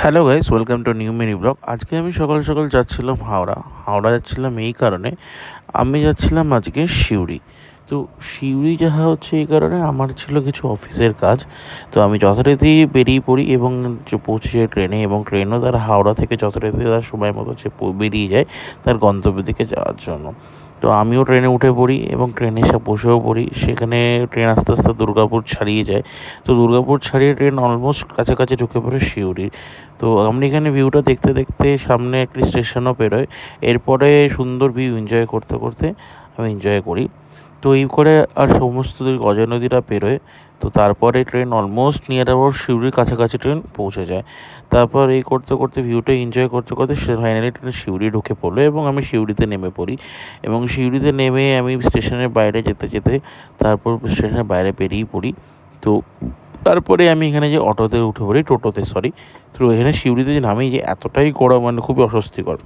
Hello guys, welcome to new mini blog. আজকে আমি সকাল সকাল যাচ্ছিলাম হাওড়া। হাওড়া যাচ্ছিলাম এই কারণে আমি যাচ্ছিলাম আজকে সিউড়ি। তো সিউড়ি যাওয়া হচ্ছে এই কারণে আমার ছিল কিছু অফিসের কাজ। তো আমি যথারীতি বেরিয়ে পড়ি এবং যে পৌঁছে যাই ট্রেনে এবং ট্রেনও তার হাওড়া থেকে যথারীতি তার সময় মতো বেরিয়ে যায় তার গন্তব্যের দিকে যাওয়ার জন্য। তো আমিও ট্রেনে উঠে পড়ি এবং ট্রেনে এসে বসেও পড়ি। সেখানে ট্রেন আস্তে আস্তে দুর্গাপুর ছাড়িয়ে যায়। তো দুর্গাপুর ছাড়িয়ে ট্রেন অলমোস্ট কাছাকাছি ঢুকে পড়ে শিউরি তো আমি এখানে ভিউটা দেখতে দেখতে সামনে একটি স্টেশনও পেরোয় এরপরে সুন্দর ভিউ এনজয় করতে করতে আমি এনজয় করি। তো এই করে আর সমস্ত অজয় নদীটা পেরোয়, তো তারপরে ট্রেন অলমোস্ট নিয়ার অ্যাবাউট সিউড়ির কাছাকাছি ট্রেন পৌঁছে যায়। তারপর এই করতে করতে ভিউটা এনজয় করতে করতে ফাইনালি ট্রেন সিউড়ি ঢুকে পড়ল এবং আমি সিউড়িতে নেমে পড়ি। এবং সিউড়িতে নেমে আমি স্টেশনের বাইরে যেতে যেতে তারপর স্টেশনের বাইরে বেরিয়ে পড়ি। তো তারপরে আমি এখানে যে অটোতে উঠে পড়ি, টোটোতে সরি তো এখানে সিউড়িতে যে নামি যে এতটাই গরম মানে খুবই অস্বস্তিকর।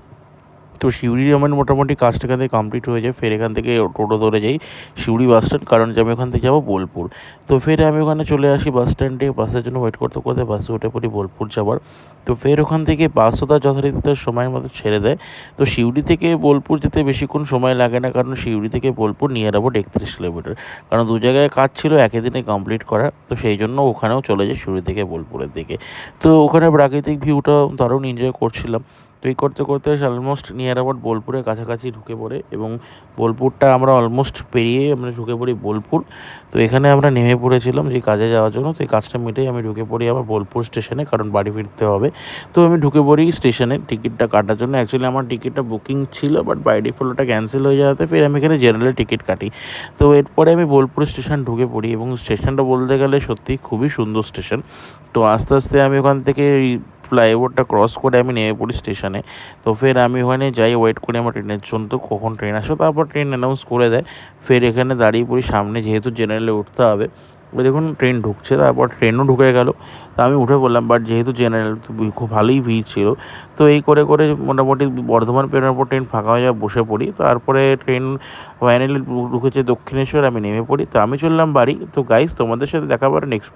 তো সিউড়ির আমার মোটামুটি কাজটা এখান থেকে কমপ্লিট হয়ে যায়। ফের এখান থেকে টোটো ধরে যাই সিউড়ি বাস স্ট্যান্ড কারণ যে আমি ওখান থেকে যাব বোলপুর। তো ফের আমি ওখানে চলে আসি বাস স্ট্যান্ডে বাসের জন্য ওয়েট করতে করতে বাসে উঠে পড়ি বোলপুর যাবার তো ফের ওখান থেকে বাসও তার যথারীতি তার সময়ের মতো ছেড়ে দেয়। তো সিউড়ি থেকে বোলপুর যেতে বেশিক্ষণ সময় লাগে না, কারণ সিউড়ি থেকে বোলপুর নিয়ার অ্যাবাউট একত্রিশ কিলোমিটার। কারণ দু জায়গায় কাজ ছিল, একই দিনে কমপ্লিট করা। তো সেই জন্য ওখানেও চলে যায় সিউড়ি থেকে বোলপুরের দিকে। তো ওখানে প্রাকৃতিক ভিউটা দারুণ এনজয় করছিলাম। এই করতে করতে অলমোস্ট নিয়ার অ্যাবাউট বোলপুরের কাছাকাছি ঢুকে পড়ে এবং বোলপুরটা আমরা অলমোস্ট পেরিয়ে আমরা ঢুকে পড়ি বোলপুর। তো এখানে আমরা নেমে পড়েছিলাম যে কাজে যাওয়ার জন্য। তো এই কাজটা মিটেই আমি ঢুকে পড়ি আবার বোলপুর স্টেশনে কারণ বাড়ি ফিরতে হবে। তো আমি ঢুকে পড়ি স্টেশনে টিকিটটা কাটার জন্য। অ্যাকচুয়ালি আমার টিকিটটা বুকিং ছিল বাট বাই ডিফল্টটা ক্যান্সেল হয়ে যাওয়াতে ফের আমি এখানে জেনারেল টিকিট কাটি। তো এরপরে আমি বোলপুর স্টেশন ঢুকে পড়ি এবং স্টেশনটা বলতে গেলে সত্যি খুবই সুন্দর স্টেশন। তো আস্তে আস্তে আমি ওখান থেকে ফ্লাইওভারটা ক্রস করে আমি নেমে পড়ি স্টেশনে তো ফের আমি ওখানে যাই ওয়েট করি আমার ট্রেনের জন্য। তো কখন ট্রেন আসে? তারপর ট্রেন অ্যানাউন্স করে দেয়। ফের এখানে দাঁড়িয়ে পড়ি। সামনে যেহেতু জেনারেলে উঠতে হবে। ওই দেখুন ট্রেন ঢুকছে। তারপর ট্রেনও ঢুকে গেল। তা আমি উঠে পড়লাম। বাট যেহেতু জেনারেল খুব ভালোই ভিড় ছিল। তো এই করে করে মোটামুটি বর্ধমান পেরোনোর পর ট্রেন ফাঁকা হয়ে যাওয়া বসে পড়ি। তারপরে ট্রেন ফাইনালি ঢুকেছে দক্ষিণেশ্বর। আমি নেমে পড়ি। তো আমি চললাম বাড়ি। তো গাইস তোমাদের সাথে দেখা পারে নেক্সট